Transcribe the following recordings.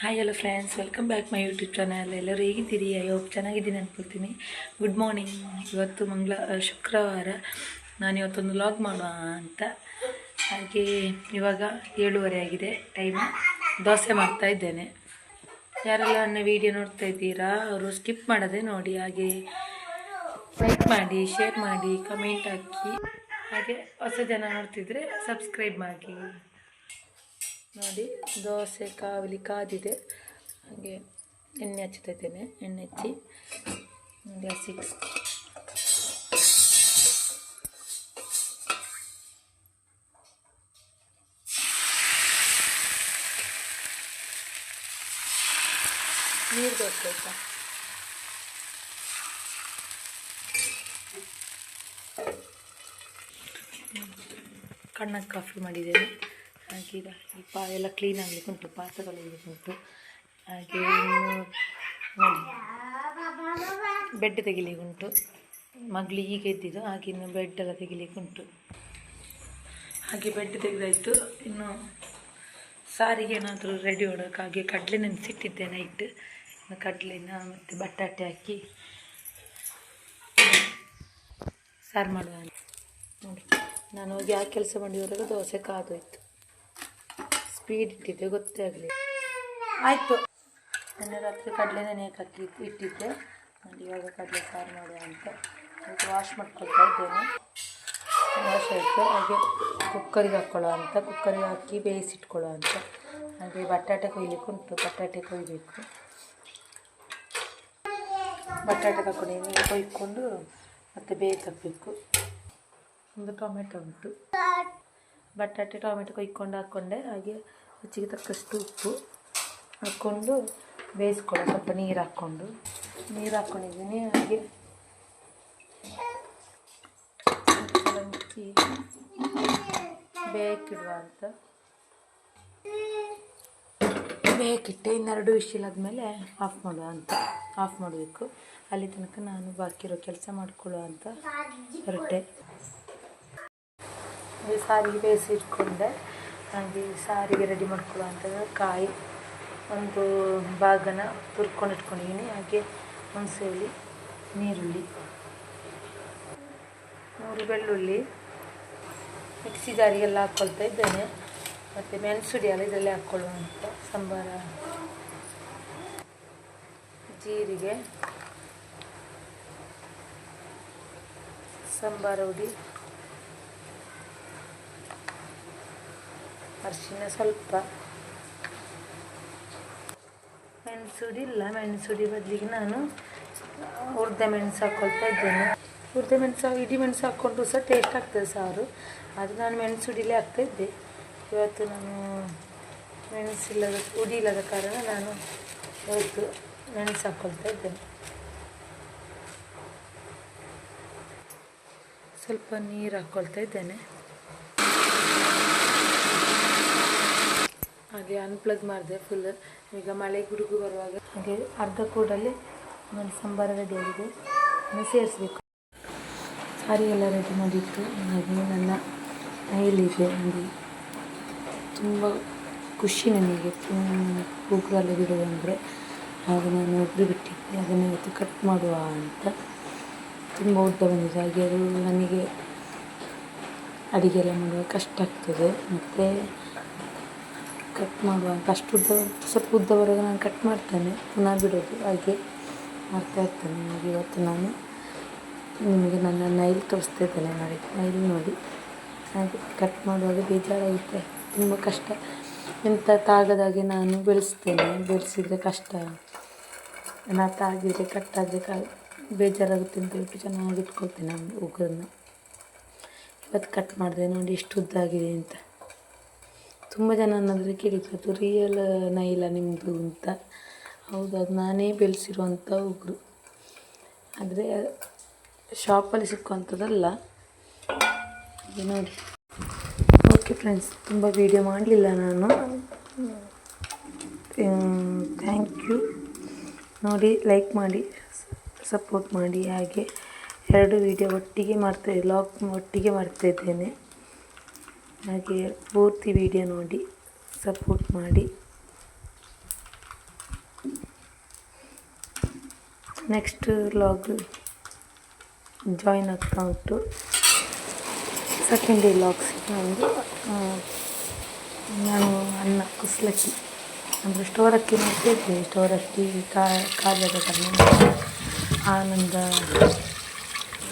Hi hello friends welcome back my YouTube channel ಎಲ್ಲರೂ ಹೇಗಿದ್ದೀರಿ? Hope ಚೆನ್ನಾಗಿದ್ದೀನಿ ಅನ್ಕೊಳ್ತೀನಿ. ಗುಡ್ ಮಾರ್ನಿಂಗ್ ಇವತ್ತು ಮಂಗಳ ಶುಕ್ರವಾರ. ನಾನು ಇವತ್ತೊಂದು ಲಾಗ್ ಮಾಡುವ ಅಂತ. ಹಾಗೆ ಇವಾಗ ಏಳುವರೆ ಆಗಿದೆ. ಟೈಮ್ ದೋಸೆ ಮಾಡ್ತಾ ಇದ್ದೇನೆ. ಯಾರೆಲ್ಲ ನನ್ನ ವಿಡಿಯೋ ನೋಡ್ತಾ ಇದ್ದೀರಾ, ಅವರು ಸ್ಕಿಪ್ ಮಾಡದೆ ನೋಡಿ. ಹಾಗೆ ಲೈಕ್ ಮಾಡಿ ಶೇರ್ ಮಾಡಿ ಕಮೆಂಟ್ ಹಾಕಿ. ಹಾಗೆ ಹೊಸ ಜನ ನೋಡ್ತಿದ್ರೆ ಸಬ್ಸ್ಕ್ರೈಬ್ ಮಾಡಿ. ನೋಡಿ, ದೋಸೆ, ಕಾವಲಿ, ಕಾದಿದೆ. ಹಾಗೆ ಎಣ್ಣೆ ಇದ್ದೇನೆ ಎಣ್ಣೆ ಹಚ್ಚಿ. ನೋಡಿ ನೀರು ದೋಸೆ ಆಯ್ತಾ? ಕಣ್ಣಕ್ಕೆ ಕಾಫಿ ಮಾಡಿದ್ದೇನೆ. ಹಾಗೆ ಪಾ ಎಲ್ಲ ಕ್ಲೀನ್ ಆಗಲಿಕ್ಕೆ ಉಂಟು, ಪಾತ್ರೆಗಳು ಉಂಟು. ಹಾಗೆ ಬೆಡ್ ತೆಗಿಲಿಕ್ಕೆ ಉಂಟು. ಮಗಳು ಈಗ ಎದ್ದಿದ್ದು ಹಾಗೆ ಇನ್ನು ಬೆಡ್ ಎಲ್ಲ ತೆಗಿಲಿಕ್ಕೆ ಉಂಟು. ಹಾಗೆ ಬೆಡ್ ತೆಗೆದಾಯಿತು. ಇನ್ನು ಸಾರಿಗೆ ಏನಾದರೂ ರೆಡಿ ಮಾಡೋಕೆ ಹಾಗೆ ಕಡಲೆ ನೆನೆಸಿಟ್ಟಿದ್ದೆ ನೈಟ್ ಇನ್ನು ಕಡಲೆನ ಮತ್ತು ಬಟಾಟೆ ಹಾಕಿ ಸಾರು ಮಾಡುವ. ನೋಡಿ, ನಾನು ಹೋಗಿ ಆ ಕೆಲಸ ಮಾಡಿದವರೆಗೂ ದೋಸೆ ಕಾದೋಯ್ತು. ಸ್ಪೀಡ್ ಇಟ್ಟಿದ್ದೆ, ಗೊತ್ತೇ ಆಗಲಿ ಆಯಿತು. ನಿನ್ನೆ ರಾತ್ರಿ ಕಡಲೆ ನೆನೆಯಕ್ಕೆ ಹಾಕಿ ಇಟ್ಟಿದ್ದೆ. ನೋಡಿ, ಇವಾಗ ಕಡಲೆ ಸಾರು ಮಾಡುವ ಅಂತ. ಅದಕ್ಕೆ ವಾಶ್ ಮಾಡ್ಕೊಳ್ತಾ ಇದ್ದೇನೆ. ವಾಶ್ ಆಯಿತು. ಹಾಗೆ ಕುಕ್ಕರಿಗೆ ಹಾಕ್ಕೊಳ್ಳೋ ಅಂತ. ಕುಕ್ಕರಿಗೆ ಹಾಕಿ ಬೇಯಿಸಿಟ್ಕೊಳ್ಳೋ ಅಂತ. ಹಾಗೆ ಬಟಾಟೆ ಕೊಯ್ಲಿಕ್ಕೆ ಉಂಟು. ಬಟಾಟೆ ಕೊಯ್ಬೇಕು. ಬಟಾಟೆ ಹಾಕೊಂಡು ಕೊಯ್ಕೊಂಡು ಮತ್ತು ಬೇಯಿಸಬೇಕು ಒಂದು ಟೊಮೆಟೊ ಉಂಟು. ಬಟಾಟೆ, ಟೊಮೆಟೊ ಕೊಯ್ಕೊಂಡು ಹಾಕ್ಕೊಂಡೆ. ಹಾಗೆ ರುಚಿಗೆ ತಕ್ಕಷ್ಟು ಉಪ್ಪು ಹಾಕ್ಕೊಂಡು ಬೇಯಿಸ್ಕೊಳ್ಳೋ ಸ್ವಲ್ಪ ನೀರು ಹಾಕ್ಕೊಂಡು. ನೀರು ಹಾಕ್ಕೊಂಡಿದ್ದೀನಿ ಹಾಗೆ ಮುಚ್ಚಿ ಬೇಯಕ್ಕಿಡುವ ಅಂತ ಬೇಯಕ್ಕಿಟ್ಟೆ ಇನ್ನೆರಡು ವಿಶಿಲ್ ಆದಮೇಲೆ ಆಫ್ ಮಾಡುವ ಅಂತ. ಆಫ್ ಮಾಡಬೇಕು. ಅಲ್ಲಿ ತನಕ ನಾನು ಬಾಕಿರೋ ಕೆಲಸ ಮಾಡ್ಕೊಳ್ಳುವ ಅಂತ. ಹೊರಟೆ. ಸಾರಿಗೆ ಬೇಯಿಸಿ ಇಟ್ಕೊಂಡೆ. ಹಾಗೆ ಸಾರಿಗೆ ರೆಡಿ ಮಾಡ್ಕೊಳ್ಳುವಂಥದ್ದು ಕಾಯಿ, ಒಂದು ಭಾಗನ ತುರ್ಕೊಂಡು ಇಟ್ಕೊಂಡಿದ್ದೀನಿ ಹಾಗೆ ಹುಣಸೆಹುಳಿ, ನೀರುಳ್ಳಿ. ಮೂರು ಬೆಳ್ಳುಳ್ಳಿ ಮಿಕ್ಸಿ ಜಾರಿಗೆಲ್ಲ ಹಾಕ್ಕೊಳ್ತಾ ಇದ್ದೇನೆ. ಮತ್ತು ಮೆಣಸುಡಿ ಎಲ್ಲ ಇದರಲ್ಲೇ ಹಾಕ್ಕೊಳ್ಳುವಂಥ ಸಂಬಾರ. ಜೀರಿಗೆ, ಸಾಂಬಾರ ಹುಡಿ. ಅರಿಶಿನ ಸ್ವಲ್ಪ. ಮೆಣಸುಡಿ ಇಲ್ಲ, ಮೆಣಸುಡಿ ಬದಲಿಗೆ ನಾನು ಹುರಿದ ಮೆಣಸು ಹಾಕ್ಕೊಳ್ತಾ ಇದ್ದೇನೆ. ಹುರಿದ ಮೆಣಸು ಇಡಿ ಮೆಣಸು ಹಾಕ್ಕೊಂಡ್ರು ಸಹ ಟೇಸ್ಟ್ ಆಗ್ತದೆ ಸಾರು. ಅದು ನಾನು ಮೆಣಸುಡಿಲೇ ಹಾಕ್ತಾ ಇದ್ದೆ. ಇವತ್ತು ನಾನು ಮೆಣಸಿಲ್ಲದ ಹುಡಿ ಇಲ್ಲದ ಕಾರಣ ನಾನು ಇವತ್ತು ಮೆಣಸು ಹಾಕ್ಕೊಳ್ತಾ ಇದ್ದೇನೆ. ಸ್ವಲ್ಪ ನೀರು ಹಾಕ್ಕೊಳ್ತಾ ಇದ್ದೇನೆ. ಹಾಗೆ ಅನ್ಪ್ಲಗ್ ಮಾಡಿದೆ ಫುಲ್ ಈಗ ಮಳೆ ಗುಡುಗು ಬರುವಾಗ ಹಾಗೆ ಅರ್ಧ ಕೂಡಲ್ಲಿ ಆಮೇಲೆ ಸಂಬಾರ ರೆಡಿ ಆಗಿದೆ. ಸೇರಿಸ್ಬೇಕು. ಸಾರಿ ಎಲ್ಲ ರೆಡಿ ಮಾಡಿತ್ತು ಹಾಗೆ ನನ್ನ ನೈಲಿದೆ ಒಂದು ತುಂಬ ಖುಷಿ ನನಗೆ. ಕೂಗಲ್ಲಿ ಬಿಡುವ ಅಂದರೆ. ಆಗ ನಾನು ಒಬ್ಬರು ಬಿಟ್ಟಿದ್ದೆ. ಅದನ್ನು ಇವತ್ತು ಕಟ್ ಮಾಡುವ ಅಂತ. ತುಂಬ ಉದ್ದ ಬಂದಿದೆ. ಹಾಗೆ ಅದು ನನಗೆ ಅಡುಗೆ ಎಲ್ಲ ಮಾಡುವಾಗ ಕಷ್ಟ ಆಗ್ತದೆ. ಮತ್ತು ಕಟ್ ಮಾಡುವ ಅಂತ ಅಷ್ಟು ಉದ್ದ, ಸ್ವಲ್ಪ ಉದ್ದವರೆಗೆ ನಾನು ಕಟ್ ಮಾಡ್ತೇನೆ. ಪುನಃ ಬಿಡೋದು. ಹಾಗೆ ಮಾಡ್ತಾ ಇರ್ತೇನೆ. ಇವತ್ತು ನಾನು ನಿಮಗೆ ನನ್ನ ನೈಲ್ ತೋರಿಸ್ತಾ ಇದ್ದೇನೆ ನೋಡಿ ನೈಲ್ ನೋಡಿ. ಹಾಗೆ ಕಟ್ ಮಾಡುವಾಗ ಬೇಜಾರಾಗುತ್ತೆ. ತುಂಬ ಕಷ್ಟ. ಎಂಥ ತಾಗದಾಗೆ ನಾನು ಬೆಳೆಸ್ತೇನೆ. ಬೆಳೆಸಿದರೆ ಕಷ್ಟ. ನಾ ತಾಗಿದರೆ ಕಟ್ಟಾದರೆ ಕ, ಬೇಜಾರಾಗುತ್ತೆ ಅಂತ ಹೇಳ್ಬಿಟ್ಟು ಚೆನ್ನಾಗಿ ಇಟ್ಕೊಳ್ತೇನೆ ನಾನು ಉಗುರನ್ನು. ಇವತ್ತು ಕಟ್ ಮಾಡಿದೆ ನೋಡಿ ಇಷ್ಟು ಉದ್ದ ಆಗಿದೆ ಅಂತ. ತುಂಬ ಜನ ನನ್ನದ್ರೆ ಕೇಳಿದ್ರು ಅದು ರಿಯಲ್ ನೈಲ ನಿಮ್ಮದು ಅಂತ. ಹೌದು, ಅದು ನಾನೇ ಬೆಳೆಸಿರುವಂಥ ಉಗುರು. ಆದರೆ ಶಾಪಲ್ಲಿ ಸಿಕ್ಕುವಂಥದ್ದಲ್ಲ ನೋಡಿ. ಓಕೆ ಫ್ರೆಂಡ್ಸ್ ತುಂಬ ವೀಡಿಯೋ ಮಾಡಲಿಲ್ಲ ನಾನು. ಥ್ಯಾಂಕ್ ಯು ನೋಡಿ ಲೈಕ್ ಮಾಡಿ ಸಪೋರ್ಟ್ ಮಾಡಿ, ಹಾಗೆ ಎರಡು ವೀಡಿಯೋ ಒಟ್ಟಿಗೆ ಮಾಡ್ತಾ ಲಾಕ್ ಒಟ್ಟಿಗೆ ಮಾಡ್ತಾಯಿದ್ದೇನೆ ಹಾಗೆ ಪೂರ್ತಿ ವಿಡಿಯೋ ನೋಡಿ ಸಪೋರ್ಟ್ ಮಾಡಿ. ನೆಕ್ಸ್ಟ್ ಲಾಗ್ ಜಾಯಿನ್ ಆಗ್ತಾ ಉಂಟು ಸೆಕೆಂಡ್ ಡೇ ಲಾಗ್ಸ್ ಒಂದು ನಾನು ಅನ್ನ ಕುಸ್ಲಕ್ಕಿ. ಅಂದರೆ ಸ್ಟೋರ್ ಅಕ್ಕಿ ಮಾಡ್ತಿದ್ದೆ ಸ್ಟೋರ್ ಅಕ್ಕಿ ಕಾಜಾದ ಆನಂದ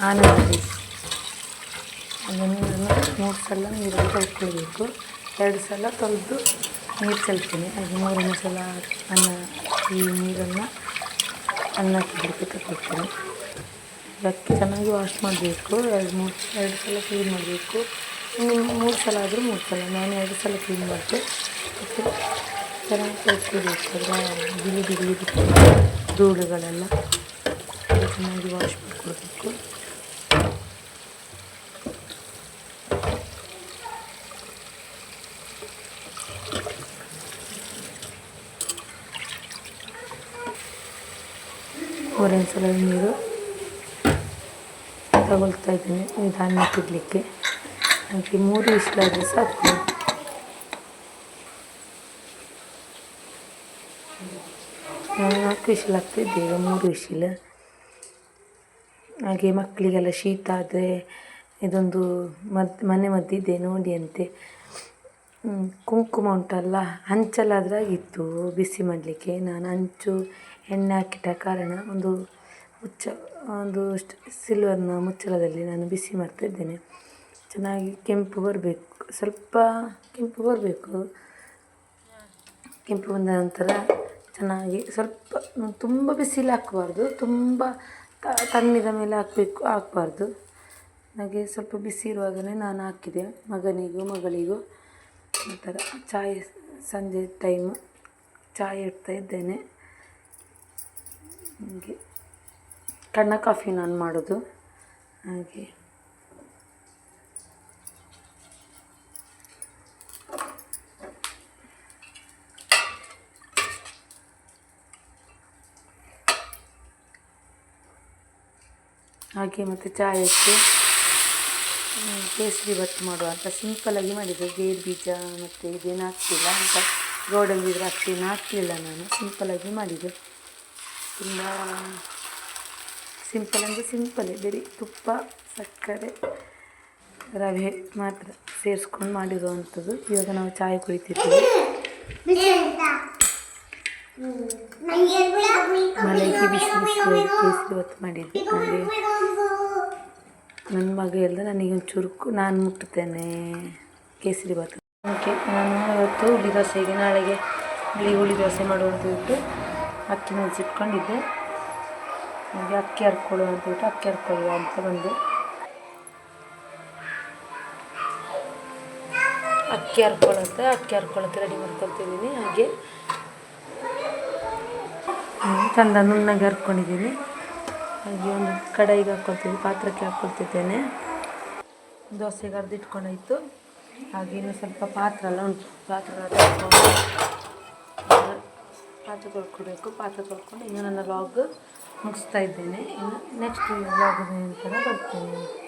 ಆನಂದ. ರೈಸ್ ಅದನ್ನು ನಾನು ಮೂರು ಸಲ ನೀರಲ್ಲಿ ತೊಳ್ಕೊಳ್ಬೇಕು. ಎರಡು ಸಲ ತೊಳೆದು ನೀರು ಚೆಲ್ತೀನಿ. ಅದು ಮೂರನೇ ಸಲ ಅನ್ನ, ಈ ನೀರನ್ನು ಅನ್ನ ಬಿಡಕ್ಕೆ ತಗೊಳ್ತೀನಿ ಅಕ್ಕಿ ಚೆನ್ನಾಗಿ ವಾಶ್ ಮಾಡಬೇಕು. ಎರಡು ಮೂರು, ಎರಡು ಸಲ ಕ್ಲೀನ್ ಮಾಡಬೇಕು. ಮೂರು ಸಲ ಆದರೂ ಮೂರು ಸಲ. ನಾನು ಎರಡು ಸಲ ಕ್ಲೀನ್ ಮಾಡಿದೆ ಮತ್ತು ಚೆನ್ನಾಗಿ ತೊಳ್ಕೊಳ್ಬೇಕು. ಅದರ ಬಿಳಿ ಬಿಳಿ ಧೂಳುಗಳೆಲ್ಲ. ಚೆನ್ನಾಗಿ ವಾಶ್ ಮಾಡಿಕೊಡ್ಬೇಕು ಮೂರನೇ ಸಲ ನೀರು ತಗೊಳ್ತಾ ಇದ್ದೀನಿ. ನಿಧಾನ ಇಡಲಿಕ್ಕೆ ಹಾಗೆ ಮೂರು ವಿಶ್ಲಾದರೆ ಸಾಕು. ನಾಲ್ಕು ವಿಶಲ್ ಆಗ್ತಿದ್ದೆ ಈಗ ಮೂರು ವಿಶಿಲ್ ಹಾಗೆ ಮಕ್ಕಳಿಗೆಲ್ಲ ಶೀತ ಆದರೆ ಇದೊಂದು ಮದ್ದು ಮನೆ ಮದ್ದಿದೆ, ನೋಡಿ ಅಂತೆ. ಕುಂಕುಮ ಉಂಟಲ್ಲ ಹಂಚಲಾದ್ರಾಗಿತ್ತು ಬಿಸಿ ಮಾಡಲಿಕ್ಕೆ. ನಾನು ಹಂಚು ಎಣ್ಣೆ ಹಾಕಿಟ್ಟ ಕಾರಣ ಒಂದು ಮುಚ್ಚ, ಒಂದು ಸಿಲ್ವರ್ನ ಮುಚ್ಚಳದಲ್ಲಿ ನಾನು ಬಿಸಿ ಮಾಡ್ತಾಯಿದ್ದೇನೆ ಚೆನ್ನಾಗಿ ಕೆಂಪು ಬರಬೇಕು, ಸ್ವಲ್ಪ ಕೆಂಪು ಬರಬೇಕು. ಕೆಂಪು ಬಂದ ನಂತರ ಚೆನ್ನಾಗಿ ಸ್ವಲ್ಪ ತುಂಬ ಬಿಸಿಲು ಹಾಕಬಾರ್ದು, ತುಂಬ ತಣ್ಣಿದ ಮೇಲೆ ಹಾಕಬೇಕು, ಹಾಕಬಾರ್ದು. ಹಾಗೆ ಸ್ವಲ್ಪ ಬಿಸಿ ಇರುವಾಗಲೇ ನಾನು ಹಾಕಿದೆ, ಮಗನಿಗೂ, ಮಗಳಿಗೂ. ಒಂಥರ ಚಾಯ್ ಸಂಜೆ ಟೈಮು ಚಾಯ್ ಇಡ್ತಾ ಇದ್ದೇನೆ. ಹಾಗೆ ಕಣ್ಣ ಕಾಫಿ ನಾನು ಮಾಡೋದು. ಹಾಗೆ. ಹಾಗೆ ಮತ್ತು ಚಾಯಕ್ಕೆ ಕೇಸರಿ ಭತ್ತು ಮಾಡುವ ಅಂತ ಸಿಂಪಲಾಗಿ ಮಾಡಿದೆ ಗೇರು ಬೀಜ ಮತ್ತು ಇದೇನು ಹಾಕ್ತಿಲ್ಲ ಅಂತ ಗೋಡಂಬಿ ದ್ರಾಕ್ಷಿ ಏನು ಹಾಕ್ಲಿಲ್ಲ ನಾನು. ಸಿಂಪಲ್ಲಾಗಿ ಮಾಡಿದೆ ತುಂಬ ಸಿಂಪಲ್ ಅಂದರೆ ಸಿಂಪಲೇ ಬರೀ ತುಪ್ಪ ಸಕ್ಕರೆ ರವೆ ಮಾತ್ರ ಸೇರಿಸ್ಕೊಂಡು ಮಾಡಿರುವಂಥದ್ದು ಇವಾಗ ನಾವು ಚಾಯ್ ಕುಡಿತಿದ್ದೀವಿ. ಮಳೆಗೆ ಬಿಸಿ ಬಿಸಿ ಕೇಸರಿ ಹೊತ್ತು ಮಾಡಿದ್ದೆ. ಹಾಗೆ ನನ್ನ ಇಲ್ಲದೆ ನನಗೆ ಒಂದು ಚುರುಕು ನಾನು ಮುಟ್ಟುತ್ತೇನೆ. ಕೇಸರಿ ಭಾತ್ ಓಕೆ, ನಾನು ಇವತ್ತು ಹುಳಿ ದೋಸೆಗೆ, ನಾಳೆಗೆ ಬಿಳಿ ಹುಳಿ ದೋಸೆ ಬಿಟ್ಟು ಅಕ್ಕಿ ನೆನೆಸಿಟ್ಕೊಂಡಿದ್ದೆ ಹಾಗೆ ಅಕ್ಕಿ ಹರ್ಕೊಳ್ಳೋ ಅಂತ ಬಿಟ್ಟು ಅಕ್ಕಿ ಹರ್ಕೊಳ್ಳುವ ಅಂತ ಬಂದೆ. ಅಕ್ಕಿ ಹರ್ಕೊಳ್ಳುತ್ತೆ ಅಕ್ಕಿ ಹರ್ಕೊಳ್ಳುತ್ತೆ ರೆಡಿ ಮಾಡ್ಕೊಳ್ತಿದ್ದೀನಿ ಹಾಗೆ. ಚಂದ ನುಣ್ಣಗೆ ಹರ್ಕೊಂಡಿದ್ದೀನಿ ಹಾಗೆ ಒಂದು ಕಡಾಯಿಗೆ ಹಾಕ್ಕೊಳ್ತೀನಿ ಪಾತ್ರಕ್ಕೆ ಹಾಕ್ಕೊಳ್ತಿದ್ದೇನೆ ದೋಸೆಗೆ ಹಾಗೆ ಇನ್ನು ಸ್ವಲ್ಪ ಪಾತ್ರ ಎಲ್ಲ ಉಂಟು. ಪಾತ್ರ ಪಾತ್ರೆ ತೊಳ್ಕೊಬೇಕು. ಪಾತ್ರೆ ತೊಳ್ಕೊಂಡು ಇನ್ನು ನನ್ನ ಲಾಗ್ ಮುಗಿಸ್ತಾ ಇದ್ದೇನೆ. ಇನ್ನು ನೆಕ್ಸ್ಟ್ ಲಾಗ್ ನಂತರ ಬರ್ತೀನಿ.